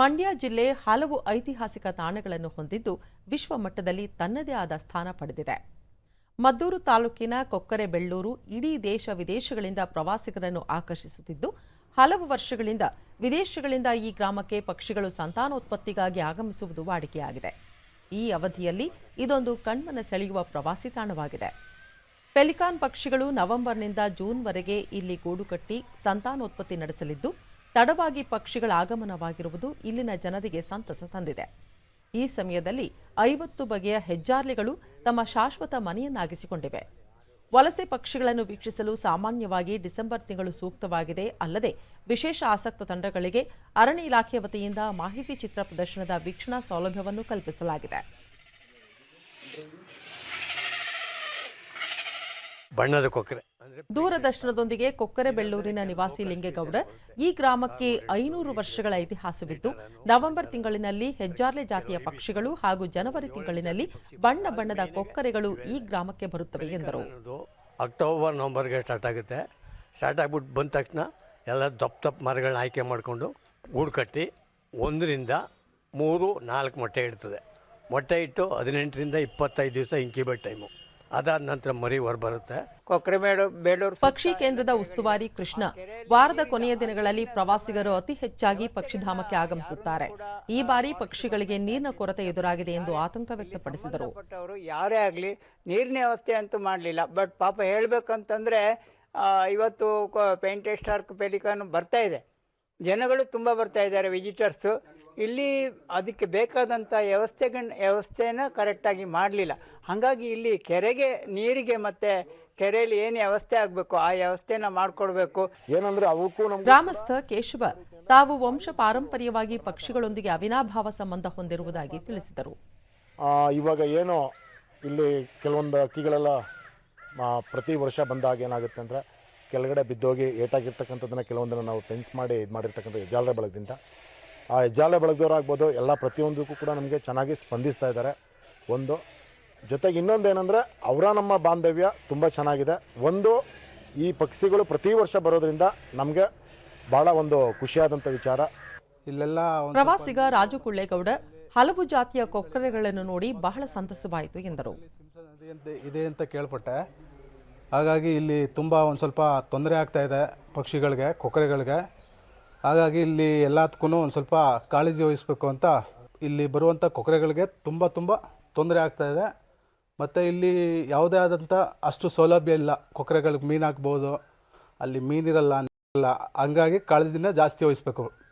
ಮಂಡ್ಯ ಜಿಲ್ಲೆ ಹಲವು ಐತಿಹಾಸಿಕ ತಾಣಗಳನ್ನು ಹೊಂದಿದ್ದು ವಿಶ್ವಮಟ್ಟದಲ್ಲಿ ತನ್ನದೇ ಆದ ಸ್ಥಾನ ಪಡೆದಿದೆ. ಮದ್ದೂರು ತಾಲೂಕಿನ ಕೊಕ್ಕರೆ ಬೆಳ್ಳೂರು ಇಡೀ ದೇಶ ವಿದೇಶಗಳಿಂದ ಪ್ರವಾಸಿಗರನ್ನು ಆಕರ್ಷಿಸುತ್ತಿದ್ದು, ಹಲವು ವರ್ಷಗಳಿಂದ ವಿದೇಶಗಳಿಂದ ಈ ಗ್ರಾಮಕ್ಕೆ ಪಕ್ಷಿಗಳು ಸಂತಾನೋತ್ಪತ್ತಿಗಾಗಿ ಆಗಮಿಸುವುದು ವಾಡಿಕೆಯಾಗಿದೆ. ಈ ಅವಧಿಯಲ್ಲಿ ಇದೊಂದು ಕಣ್ಮನ ಸೆಳೆಯುವ ಪ್ರವಾಸಿ ತಾಣವಾಗಿದೆ. ಪೆಲಿಕಾನ್ ಪಕ್ಷಿಗಳು ನವೆಂಬರ್ನಿಂದ ಜೂನ್ವರೆಗೆ ಇಲ್ಲಿ ಗೂಡು ಕಟ್ಟಿ ಸಂತಾನೋತ್ಪತ್ತಿ ನಡೆಸಲಿದ್ದು ತಡವಾಗಿ ಪಕ್ಷಿಗಳ ಆಗಮನವಾಗಿರುವುದು ಇಲ್ಲಿನ ಜನರಿಗೆ ಸಂತಸ ತಂದಿದೆ. ಈ ಸಮಯದಲ್ಲಿ ಐವತ್ತು ಬಗೆಯ ಹೆಜ್ಜಾರ್ಲಿಗಳು ತಮ್ಮ ಶಾಶ್ವತ ಮನೆಯನ್ನಾಗಿಸಿಕೊಂಡಿವೆ. ವಲಸೆ ಪಕ್ಷಿಗಳನ್ನು ವೀಕ್ಷಿಸಲು ಸಾಮಾನ್ಯವಾಗಿ ಡಿಸೆಂಬರ್ ತಿಂಗಳು ಸೂಕ್ತವಾಗಿದೆ. ಅಲ್ಲದೆ ವಿಶೇಷ ಆಸಕ್ತ ತಂಡಗಳಿಗೆ ಅರಣ್ಯ ಇಲಾಖೆ ವತಿಯಿಂದ ಮಾಹಿತಿ ಚಿತ್ರ ಪ್ರದರ್ಶನದ ವೀಕ್ಷಣಾ ಸೌಲಭ್ಯವನ್ನು ಕಲ್ಪಿಸಲಾಗಿದೆ. ಬಣ್ಣದ ಕೊಕ್ಕರೆ ದೂರದರ್ಶನದೊಂದಿಗೆ ಕೊಕ್ಕರೆ ಬೆಳ್ಳೂರಿನ ನಿವಾಸಿ ಲಿಂಗೇಗೌಡ ಈ ಗ್ರಾಮಕ್ಕೆ ಐನೂರು ವರ್ಷಗಳ ಇತಿಹಾಸವಿದ್ದು ನವೆಂಬರ್ ತಿಂಗಳಿನಲ್ಲಿ ಹೆಜ್ಜಾರ್ಲೆ ಜಾತಿಯ ಪಕ್ಷಿಗಳು ಹಾಗೂ ಜನವರಿ ತಿಂಗಳಿನಲ್ಲಿ ಬಣ್ಣ ಬಣ್ಣದ ಕೊಕ್ಕರೆಗಳು ಈ ಗ್ರಾಮಕ್ಕೆ ಬರುತ್ತವೆ ಎಂದರು. ಅಕ್ಟೋಬರ್ ನವಂಬರ್ಗೆ ಸ್ಟಾರ್ಟ್ ಆಗುತ್ತೆ. ಸ್ಟಾರ್ಟ್ ಆಗ್ಬಿಟ್ಟು ಬಂದ ತಕ್ಷಣ ಎಲ್ಲ ದಪ್ಪ ದಪ್ಪ ಮರಗಳನ್ನ ಆಯ್ಕೆ ಮಾಡಿಕೊಂಡು ಗೂಡು ಕಟ್ಟಿ ಒಂದರಿಂದ ಮೂರು ನಾಲ್ಕು ಮೊಟ್ಟೆ ಇಡ್ತದೆ. ಮೊಟ್ಟೆ ಇಟ್ಟು ಹದಿನೆಂಟರಿಂದ ಇಪ್ಪತ್ತೈದು ದಿವಸ ಇಂಕಿಬೇಟ್ ಟೈಮು. ಅದಾದ ನಂತರ ಮರಿ ಹೊರಬರುತ್ತೆ. ಕೊಕ್ರೆಮೇಡು ಬೇಲೂರು ಪಕ್ಷಿ ಕೇಂದ್ರದ ಉಸ್ತುವಾರಿ ಕೃಷ್ಣ ವಾರದ ಕೊನೆಯ ದಿನಗಳಲ್ಲಿ ಪ್ರವಾಸಿಗರು ಅತಿ ಹೆಚ್ಚಾಗಿ ಪಕ್ಷಿಧಾಮಕ್ಕೆ ಆಗಮಿಸುತ್ತಾರೆ. ಈ ಬಾರಿ ಪಕ್ಷಿಗಳಿಗೆ ನೀರಿನ ಕೊರತೆ ಎದುರಾಗಿದೆ ಎಂದು ಆತಂಕ ವ್ಯಕ್ತಪಡಿಸಿದರು. ಯಾರೇ ಆಗಲಿ ನೀರಿನ ವ್ಯವಸ್ಥೆ ಅಂತೂ ಮಾಡಲಿಲ್ಲ. ಬಟ್ ಪಾಪ ಹೇಳಬೇಕಂತಂದ್ರೆ ಇವತ್ತು ಪೇಂಟ್ ಸ್ಟಾರ್ಕ್ ಪೆಲಿಕಾನ್ ಬರ್ತಾ ಇದೆ. ಜನಗಳು ತುಂಬ ಬರ್ತಾ ಇದ್ದಾರೆ ವಿಸಿಟರ್ಸು ಇಲ್ಲಿ ಅದಕ್ಕೆ ಬೇಕಾದಂಥ ವ್ಯವಸ್ಥೆಗಳ ವ್ಯವಸ್ಥೆನ ಕರೆಕ್ಟಾಗಿ ಮಾಡಲಿಲ್ಲ. ಹಾಗಾಗಿ ಇಲ್ಲಿ ಕೆರೆಗೆ ನೀರಿಗೆ ಮತ್ತೆ ಕೆರೆಯಲ್ಲಿ ಏನು ವ್ಯವಸ್ಥೆ ಆಗಬೇಕು ಆ ವ್ಯವಸ್ಥೆನ ಮಾಡಿಕೊಡ್ಬೇಕು. ಏನಂದ್ರೆ ಅವಕ್ಕೂ ನಮ್ಮ ಗ್ರಾಮಸ್ಥ ಕೇಶವ ತಾವು ವಂಶ ಪಾರಂಪರ್ಯವಾಗಿ ಪಕ್ಷಿಗಳೊಂದಿಗೆ ಅವಿನಾಭಾವ ಸಂಬಂಧ ಹೊಂದಿರುವುದಾಗಿ ತಿಳಿಸಿದರು. ಆ, ಇವಾಗ ಏನು ಇಲ್ಲಿ ಕೆಲವೊಂದು ಹಕ್ಕಿಗಳೆಲ್ಲ ಪ್ರತಿ ವರ್ಷ ಬಂದಾಗ ಏನಾಗುತ್ತೆ ಅಂದರೆ ಕೆಳಗಡೆ ಬಿದ್ದೋಗಿ ಏಟಾಗಿರ್ತಕ್ಕಂಥದ್ದನ್ನು ಕೆಲವೊಂದನ್ನು ನಾವು ಫೆನ್ಸ್ ಮಾಡಿ ಇದು ಮಾಡಿರ್ತಕ್ಕಂಥ ಹೆಜ್ಜಾಲರೆ ಬಳಗದಿಂದ. ಆ ಹೆಜ್ಜಾಲೆ ಬಳಗದವರಾಗ್ಬೋದು ಎಲ್ಲ ಪ್ರತಿಯೊಂದಕ್ಕೂ ಕೂಡ ನಮಗೆ ಚೆನ್ನಾಗಿ ಸ್ಪಂದಿಸ್ತಾ ಇದ್ದಾರೆ. ಒಂದು ಜೊತೆಗೆ ಇನ್ನೊಂದು ಏನಂದರೆ ಅವರ ನಮ್ಮ ಬಾಂಧವ್ಯ ತುಂಬ ಚೆನ್ನಾಗಿದೆ. ಒಂದು ಈ ಪಕ್ಷಿಗಳು ಪ್ರತಿ ವರ್ಷ ಬರೋದ್ರಿಂದ ನಮಗೆ ಭಾಳ ಒಂದು ಖುಷಿಯಾದಂಥ ವಿಚಾರ. ಇಲ್ಲೆಲ್ಲ ಒಂದ್ ಪ್ರವಾಸಿಗ ರಾಜು ಕುಳ್ಳೇಗೌಡ ಹಲವು ಜಾತಿಯ ಕೊಕ್ಕರೆಗಳನ್ನು ನೋಡಿ ಬಹಳ ಸಂತಸವಾಯಿತು ಎಂದರು. ಸಿಂಸ ನದಿ ಅಂತ ಇದೆ ಅಂತ ಕೇಳ್ಪಟ್ಟೆ. ಹಾಗಾಗಿ ಇಲ್ಲಿ ತುಂಬ ಒಂದು ಸ್ವಲ್ಪ ತೊಂದರೆ ಆಗ್ತಾ ಇದೆ ಪಕ್ಷಿಗಳಿಗೆ ಕೊಕ್ಕರೆಗಳಿಗೆ. ಹಾಗಾಗಿ ಇಲ್ಲಿ ಎಲ್ಲದಕ್ಕೂ ಒಂದು ಸ್ವಲ್ಪ ಕಾಳಜಿ ವಹಿಸ್ಬೇಕು ಅಂತ ಇಲ್ಲಿ ಬರುವಂಥ ಕೊಕ್ಕರೆಗಳಿಗೆ ತುಂಬ ತುಂಬ ತೊಂದರೆ ಆಗ್ತಾ ಇದೆ. ಮತ್ತು ಇಲ್ಲಿ ಯಾವುದೇ ಆದಂಥ ಅಷ್ಟು ಸೌಲಭ್ಯ ಇಲ್ಲ. ಕೊಕ್ಕರೆಗಳಿಗೆ ಮೀನು ಹಾಕ್ಬೋದು. ಅಲ್ಲಿ ಮೀನಿರಲ್ಲ ಇಲ್ಲ ಹಂಗಾಗಿ ಕಾಳಜಿನ ಜಾಸ್ತಿ ವಹಿಸ್ಬೇಕು.